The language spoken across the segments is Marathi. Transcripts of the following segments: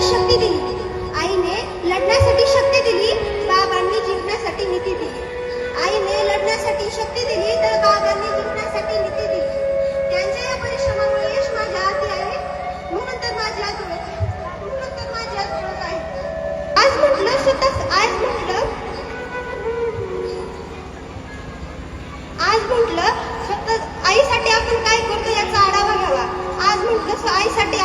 लढण्यासाठी शक्ती दिली. आईने लढण्यासाठी शक्ती दिली बाबांनी जिंकण्यासाठी नीती दिली. आईने लढण्यासाठी शक्ती दिली तर बाबांनी जिंकण्यासाठी नीती दिली. त्यांच्या या परिश्रमामुळे यश माझ्या हाती आहे. म्हणून तर माझ्या ओळख म्हणून तर माझ्या ओळख आहे. आज म्हटलं स्वतः आज म्हटलं. आज म्हटलं स्वतः आईसाठी आपण काय करतो याचा आढावा घ्यावा. आज म्हटलं आईसाठी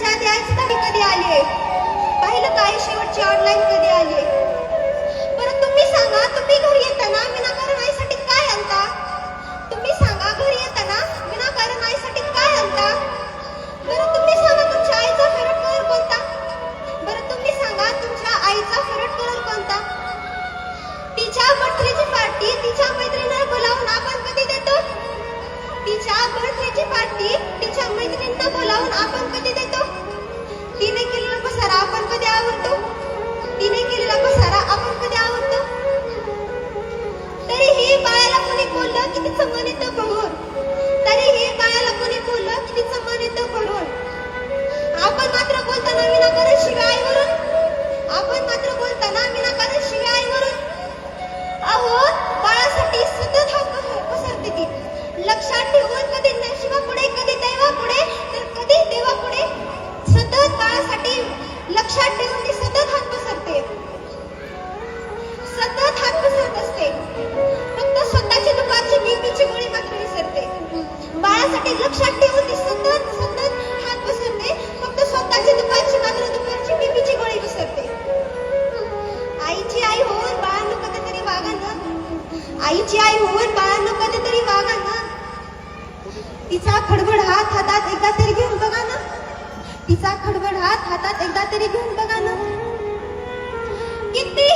आपण जेवायच्या आधी कधी आली? आहे पाहिलं काय शेवटची ऑनलाईन कधी आली? आहे असते फक्त स्वतःची गोळी मात्र विसरते बाळासाठी लक्षात ठेवून ती सतत सतत हात पसरते. फक्त स्वतःची मात्र दुपारची गोळी विसरते आईची आई होऊन बाळांनो कधीतरी वागा ना. आईची आई होऊन बाळांनो कधीतरी वागा ना. तिचा खडबड हात हातात एकदा तरी घेऊन बघा ना. तिचा खडबड हात हातात एकदा तरी घेऊन बघा ना. किती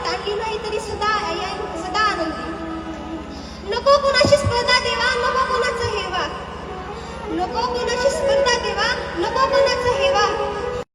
बाळांनी आणली नाही तरी सदा सदा आनंदी. नको कुणाशी स्पर्धा देवा नको